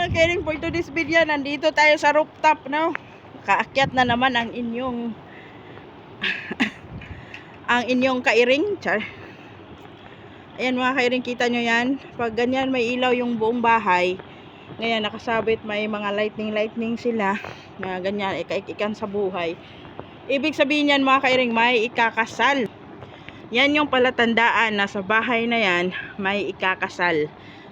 mga kairing for today's video, nandito tayo sa rooftop, no? Kaakyat na naman ang inyong ang inyong kairing, char. Ayan mga kairing, kita nyo yan. Pag ganyan may ilaw yung buong bahay, ngayon nakasabit may mga lightning lightning sila na ganyan, ika-ikan sa buhay. Ibig sabihin yan mga kairing, may ikakasal. Yan yung palatandaan na sa bahay na yan, may ikakasal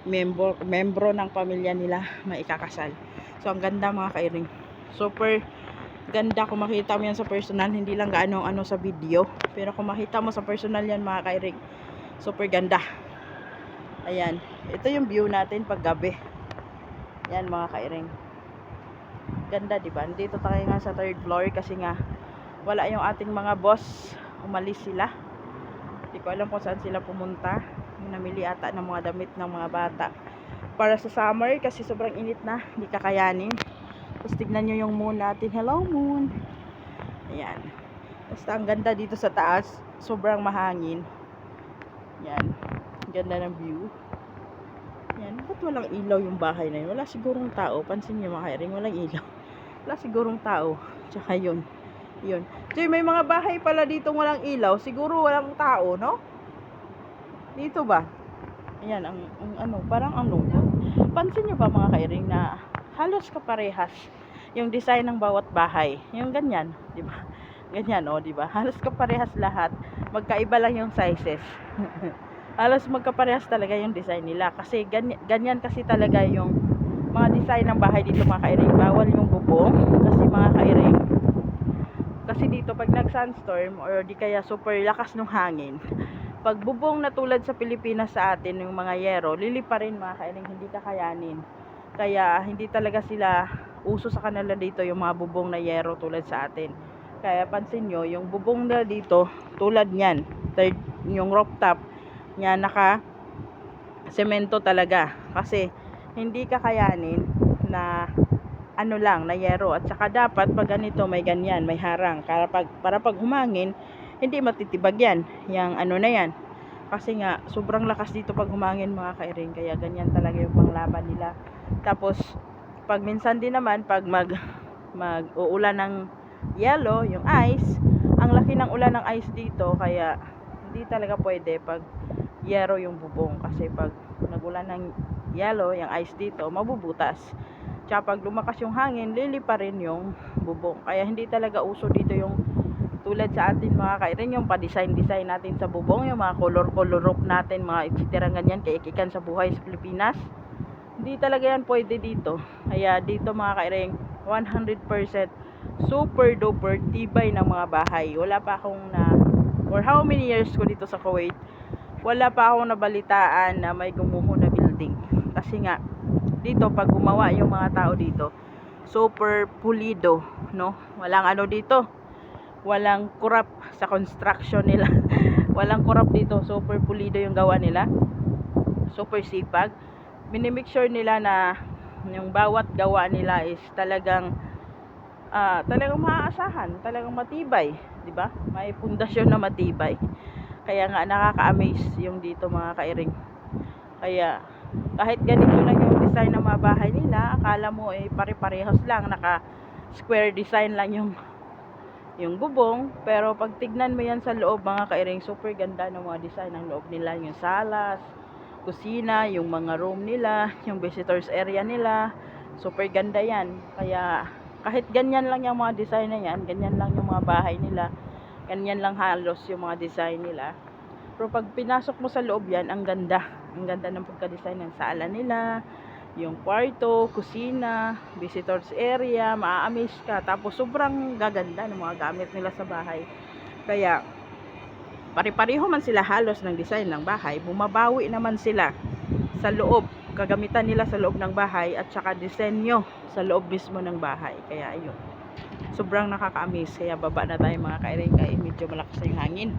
membro, membro ng pamilya nila may ikakasal. So, ang ganda mga kairing. Super ganda kung makita mo yan sa personal, hindi lang gaano ano sa video. Pero kung makita mo sa personal yan mga kairing, super ganda. Ayan. Ito yung view natin pag gabi. Yan mga kairing. Ganda, di ba? Dito tayo nga sa third floor kasi nga wala yung ating mga boss. Umalis sila. Hindi ko alam kung saan sila pumunta. Namili ata ng mga damit ng mga bata. Para sa summer kasi sobrang init na. Hindi kakayanin. Tapos tignan nyo yung moon natin. Hello moon. Ayan. Basta ang ganda dito sa taas. Sobrang mahangin. Yan. Ganda ng view. Yan. Ba't walang ilaw yung bahay na yun? Wala sigurong tao. Pansin nyo mga kairing. Walang ilaw. Wala sigurong tao. Tsaka yun. Yun. So, may mga bahay pala dito walang ilaw. Siguro walang tao, no? Dito ba? Ayan, ang, ang ano, parang ang lungkot. Pansin nyo ba mga kairing na halos kaparehas yung design ng bawat bahay. Yung ganyan, di ba? Ganyan, oh, di ba? Halos kaparehas lahat. Magkaiba lang yung sizes. halos magkaparehas talaga yung design nila. Kasi ganyan, ganyan kasi talaga yung mga design ng bahay dito mga kairing. Bawal yung bubong. Kasi mga kairing, kasi dito pag nag sunstorm or di kaya super lakas ng hangin, pag bubong na tulad sa Pilipinas sa atin, yung mga yero, lilipa rin mga kailing, hindi kakayanin. Kaya hindi talaga sila uso sa kanila dito yung mga bubong na yero tulad sa atin. Kaya pansin nyo, yung bubong na dito, tulad third, yung rooftop, niya naka semento talaga. Kasi hindi kakayanin na ano lang, na yero. At saka dapat pag ganito may ganyan, may harang. Para pag, para pag humangin, hindi matitibag yan. Yang ano na yan. Kasi nga, sobrang lakas dito pag humangin mga kairing. Kaya ganyan talaga yung panglaban nila. Tapos, pag minsan din naman, pag mag, mag uulan ng yellow, yung ice, ang laki ng ulan ng ice dito. Kaya, hindi talaga pwede pag yero yung bubong. Kasi pag nagulan ng yellow, yung ice dito, mabubutas. Tsaka pag lumakas yung hangin, lilipa rin yung bubong. Kaya hindi talaga uso dito yung tulad sa atin mga kairin, yung pa-design-design natin sa bubong, yung mga color-color roof natin, mga itsitira ganyan, kaikikan sa buhay sa Pilipinas. Hindi talaga yan pwede dito. Kaya dito mga kairing, 100% super duper tibay ng mga bahay. Wala pa akong na, or how many years ko dito sa Kuwait, wala pa akong nabalitaan na may gumuho na building. Kasi nga, dito pag gumawa yung mga tao dito super pulido no? Walang ano dito. Walang kurap sa construction nila. Walang kurap dito. Super pulido yung gawa nila. Super sipag. Minimake sure nila na yung bawat gawa nila is talagang ah talagang maaasahan talagang matibay di ba? May pundasyon na matibay kaya nga nakaka-amaze yung dito mga kairing kaya kahit ganito lang yung design ng mga bahay nila, akala mo eh pare-parehas lang, naka square design lang yung yung bubong, pero pag tignan mo yan sa loob mga kairing, super ganda ng mga design ng loob nila, yung salas, kusina, yung mga room nila, yung visitors area nila, super ganda yan. Kaya kahit ganyan lang yung mga design na yan, ganyan lang yung mga bahay nila, ganyan lang halos yung mga design nila. Pero pag pinasok mo sa loob yan, ang ganda. Ang ganda ng pagka-design ng sala nila, yung kwarto, kusina, visitors area, maa-amaze ka. Tapos sobrang gaganda ng mga gamit nila sa bahay. Kaya, pare-pareho man sila halos ng design ng bahay, bumabawi naman sila sa loob, kagamitan nila sa loob ng bahay at saka disenyo sa loob mismo ng bahay. Kaya ayun, sobrang nakaka-amaze. Kaya baba na tayo mga kairing kaya medyo malakas na yung hangin.